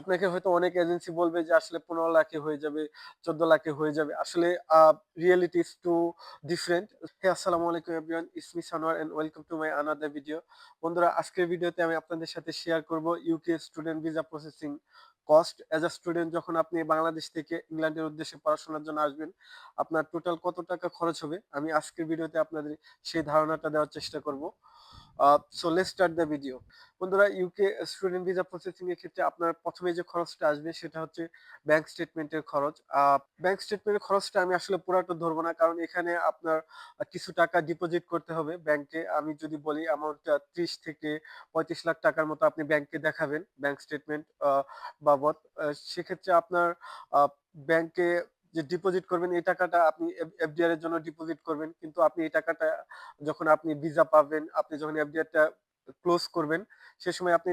আপনাকে হয়তো অনেক এজেন্সি বলবে যে আসলে ১৫ লাখে হয়ে যাবে, ১৪ লাখে হয়ে যাবে। আসলে reality is too different. Hey আসসালামু আলাইকুম everyone, it's me Sanowar and welcome to my another video. বন্ধুরা আজকের ভিডিওতে আমি আপনাদের সাথে শেয়ার করব UK student visa processing cost as a student যখন আপনি বাংলাদেশ থেকে ইংল্যান্ডের উদ্দেশ্যে পড়াশোনার জন্য আসবেন, আপনার টোটাল কত টাকা খরচ হবে? আমি আজকের ভিডিওতে আপনাদের সেই ধারণাটা দেওয়ার চেষ্টা করব। So let's start the video. বন্ধুরা ইউকে স্টুডেন্ট ভিসা প্রসেসিং এর ক্ষেত্রে আপনার প্রথমে যে খরচটা আসবে সেটা হচ্ছে ব্যাংক স্টেটমেন্টের খরচ। ব্যাংক স্টেটমেন্টের খরচটা আমি আসলে পুরাটা ধরবো না। কারণ এখানে আপনার কিছু টাকা ডিপোজিট করতে হবে ব্যাংকে। আমি যদি বলি অ্যামাউন্টটা ৩০ থেকে ৩৫ লাখ টাকার মতো আপনি ব্যাংকে দেখাবেন ব্যাংক স্টেটমেন্ট বাবদ। সেক্ষেত্রে আপনার ব্যাংকে যে ডিপোজিট করবেন এই টাকাটা আপনি এফ এফডিআর এর জন্য ডিপোজিট করবেন। কিন্তু আপনি এই টাকাটা যখন আপনি ভিসা পাবেন, আপনি যখন এফডিআর টা ক্লোজ করবেন, সে সময় আপনি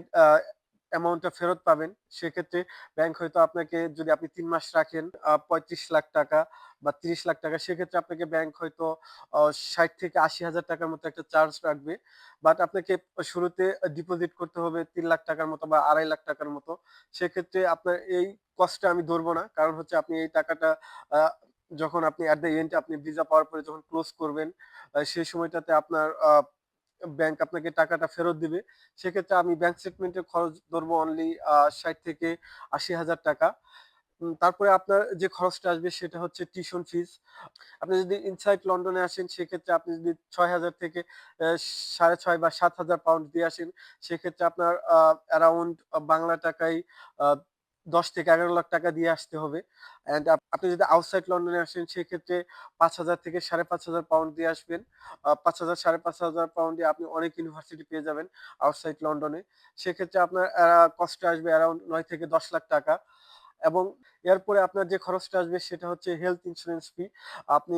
অ্যামাউন্টটা ফেরত পাবেন। সেক্ষেত্রে ব্যাংক হয়তো আপনাকে যদি আপনি ৩ মাস রাখেন ৩৫ লাখ টাকা বা ৩০ লাখ টাকা সেক্ষেত্রে আপনাকে ব্যাংক হয়তো ৬০ থেকে ৮০ হাজার টাকার মতো একটা চার্জ রাখবে। বাট আপনাকে শুরুতে ডিপোজিট করতে হবে ৩ লাখ টাকার মতো বা ২.৫ লাখ টাকার মতো। সেক্ষেত্রে আপনার এই কস্টটা আমি ধরব না। কারণ হচ্ছে আপনি এই টাকাটা যখন আপনি এট দ্য এন্ড আপনি ভিসা পাওয়ার পরে যখন ক্লোজ করবেন, সেই সময়টাতে আপনার ব্যাংক আপনাকে টাকাটা ফেরত দিবে। সেক্ষেত্রে আমি ব্যাংক স্টেটমেন্টের খরচ ধরবো অনলি ৬০ থেকে ৮০ হাজার টাকা। তারপরে আপনার যে খরচটা আসবে সেটা হচ্ছে টিউশন ফিস। আপনি যদি ইনসাইড লন্ডনে আসেন সেক্ষেত্রে আপনি যদি ৬,০০০ থেকে সাড়ে ছয় বা ৭,০০০ পাউন্ড দিয়ে আসেন, সেক্ষেত্রে আপনার অ্যারাউন্ড বাংলা টাকায় ১০ থেকে ১১ লাখ টাকা দিয়ে আসতে হবে। অ্যান্ড আপনি যদি আউটসাইড লন্ডনে আসেন সেক্ষেত্রে ৫,০০০ থেকে ৫,৫০০ পাউন্ড দিয়ে আসবেন। পাঁচ হাজার সাড়ে পাঁচ হাজার পাউন্ড দিয়ে আপনি অনেক ইউনিভার্সিটি পেয়ে যাবেন আউটসাইড লন্ডনে। সেক্ষেত্রে আপনার কস্ট আসবে অ্যারাউন্ড নয় থেকে ১০ লাখ টাকা। এবং এরপরে আপনার যে খরচটা আসবে সেটা হচ্ছে হেলথ ইন্স্যুরেন্স ফি। আপনি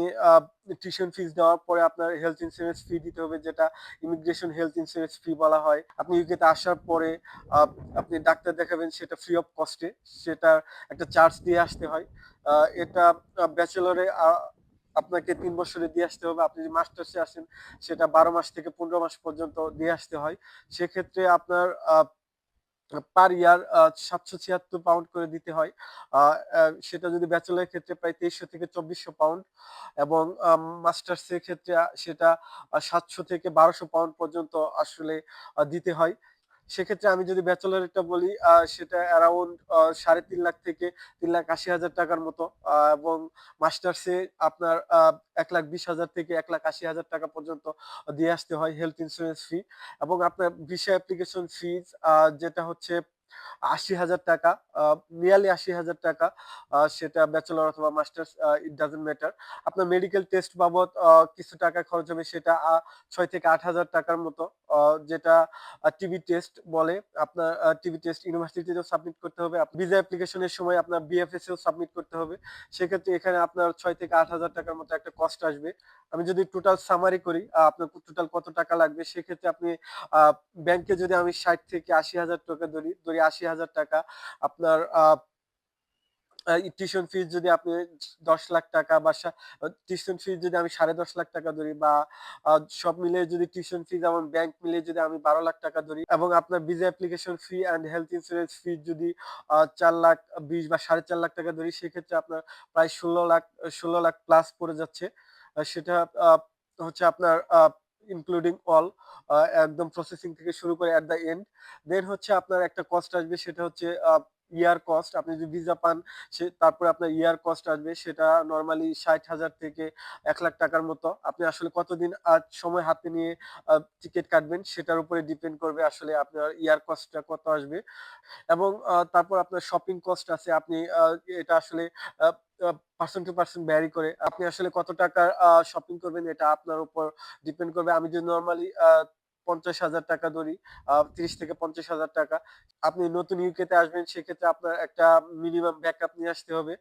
টিউশন ফিস দেওয়ার পরে আপনার হেলথ ইন্সুরেন্স ফি দিতে হবে, যেটা ইমিগ্রেশন হেলথ ইন্সুরেন্স ফি বলা হয়। আপনি ইউকেতে আসার পরে আপনি ডাক্তার দেখাবেন, সেটা ফ্রি অফ কস্টে। সেটার একটা চার্জ দিয়ে আসতে হয়। এটা ব্যাচেলরে আপনাকে তিন বছরে দিয়ে আসতে হবে। আপনি যদি মাস্টার্সে আসেন, সেটা ১২ মাস থেকে ১৫ মাস পর্যন্ত দিয়ে আসতে হয়। সেক্ষেত্রে আপনার পার ইয়ার সাতশো ছিয়াত্তর পাউন্ড করে দিতে হয়। সেটা যদি ব্যাচেলারের ক্ষেত্রে প্রায় তেইশশো থেকে ২৪০০ পাউন্ড এবং মাস্টার্সের ক্ষেত্রে সেটা সাতশো থেকে বারোশো পাউন্ড পর্যন্ত আসলে দিতে হয়। সেক্ষেত্রে আমি যদি ব্যাচেলরেরটা বলি সেটা অ্যারাউন্ড সাড়ে তিন লাখ থেকে ৩,৮০,০০০ টাকার মতো। এবং মাস্টার্সে আপনার এক লাখ বিশ হাজার থেকে ১,৮০,০০০ টাকা পর্যন্ত দিয়ে আসতে হয় হেলথ ইন্সুরেন্স ফি এবং আপনার ভিসা অ্যাপ্লিকেশন ফিজ যেটা হচ্ছে ৮০,০০০ টাকা আ নিয়ারলি ৮০,০০০ টাকা। সেটা ব্যাচেলর অথবা মাস্টার্স ইট ডাজন্ট ম্যাটার। আপনার মেডিকেল টেস্ট বাবদ কিছু টাকা খরচ হবে সেটা ৬ থেকে ৮,০০০ টাকার মতো। যেটা টিবি টেস্ট বলে। আপনার টিবি টেস্ট ইউনিভার্সিটিতেও সাবমিট করতে হবে। ভিসা অ্যাপ্লিকেশনের সময় আপনার বিএফএস এও সাবমিট করতে হবে। সেক্ষেত্রে এখানে আপনার ৬ থেকে ৮,০০০ টাকার মতো একটা কস্ট আসবে। আমি যদি টোটাল সামারি করি আপনার টোটাল কত টাকা লাগবে সেক্ষেত্রে আপনি ব্যাংকে যদি আমি ৬০ থেকে ৮০,০০০ টাকা ধরি, ধরি ৮০,০০০ টাকা আপনার আ আ টিউশন ফিস যদি আপনি ১০ লাখ টাকা বা টিউশন ফিস যদি আমি ১০.৫ লাখ টাকা ধরি বা সব মিলিয়ে যদি টিউশন ফিস এবং ব্যাংক মিলিয়ে যদি আমি ১২ লাখ টাকা ধরি এবং আপনার visa application fee and health insurance fee যদি চার লাখ ২০ বা ৪.৫ লাখ টাকা ধরি সেক্ষেত্রে আপনার প্রায় ১৬ লাখ ১৬ লাখ প্লাস পড়ে যাচ্ছে। সেটা হচ্ছে আপনার ইনক্লুডিং অল একদম প্রসেসিং থেকে শুরু করে এট দ্য এন্ড। দেন হচ্ছে আপনার একটা কস্ট আসবে, সেটা হচ্ছে ইয়ার কস্ট। আপনি যদি ভিসা পান সে তারপরে আপনার ইয়ার কস্ট আসবে সেটা নরমালি ৬০,০০০ থেকে ১ লাখ টাকার মতো। আপনি আসলে কতদিন আ সময় হাতে নিয়ে টিকেট কাটবেন সেটার উপরে ডিপেন্ড করবে আসলে আপনার ইয়ার কস্টটা কত আসবে। এবং তারপর আপনার শপিং কস্ট আছে। আপনি এটা আসলে আ টু পারসন ভ্যারি করে। আপনি আসলে কত টাকার শপিং করবেন এটা আপনার উপর ডিপেন্ড করবে। আমি যদি নরমালি আ ৫০,০০০ টাকা ধরি, তিরিশ থেকে পঞ্চাশ হাজার টাকা। আপনি নতুন ইউকেতে আসবেন সেক্ষেত্রে আপনার একটা মিনিমাম ব্যাকআপ নিয়ে আসতে হবে।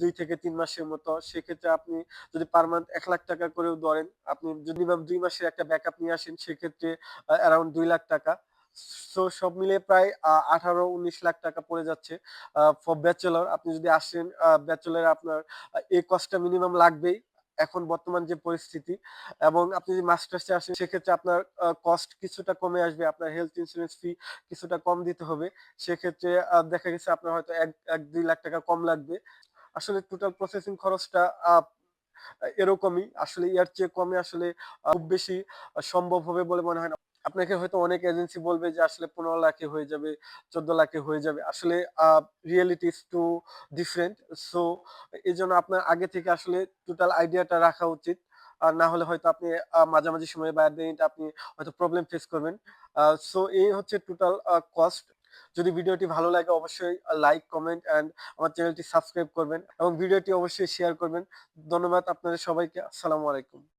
২ থেকে তিন মাসের মতো। সেক্ষেত্রে আপনি যদি পার মান্থ ১ লাখ টাকা করেও ধরেন, আপনি যদি ২ মাসের একটা ব্যাকআপ নিয়ে আসেন সেক্ষেত্রে অ্যারাউন্ড দুই লাখ টাকা। সো সব মিলিয়ে প্রায় আঠারো ১৮-১৯ লাখ টাকা পড়ে যাচ্ছে ফর ব্যাচেলর। আপনি যদি আসেন ব্যাচেলর আপনার এই কস্টটা মিনিমাম লাগবেই। এখন বর্তমান যে পরিস্থিতি এবং আপনি যদি মাস্টার্সে আসেন, সেক্ষেত্রে আপনার কস্ট কিছুটা কমে আসবে, আপনার হেলথ ইন্স্যুরেন্স ফি কিছুটা কম দিতে হবে। সেক্ষেত্রে দেখা গেছে আপনার হয়তো এক এক, দুই লাখ টাকা কম লাগবে। আসলে টোটাল প্রসেসিং খরচটা এরকমই। আসলে ইয়ার চেয়ে কমে আসলে খুব বেশি সম্ভব হবে বলে মনে হয় না। আপনাকে হয়তো অনেক এজেন্সি বলবে যে আসলে পনেরো লাখে হয়ে যাবে, চোদ্দ লাখে হয়ে যাবে। আসলে reality is too different so এই জন্য আপনার আগে থেকে আসলে টোটাল আইডিয়াটা রাখা উচিত। আর না হলে হয়তো আপনি মাঝামাঝি সময়ে বা দিনটা আপনি হয়তো প্রবলেম ফেস করবেন। সো এই হচ্ছে টোটাল কস্ট যদি ভিডিওটি ভালো লাগে অবশ্যই লাইক কমেন্ট অ্যান্ড আমার চ্যানেলটি সাবস্ক্রাইব করবেন এবং ভিডিওটি অবশ্যই শেয়ার করবেন। ধন্যবাদ আপনাদের সবাইকে। আসসালামু আলাইকুম।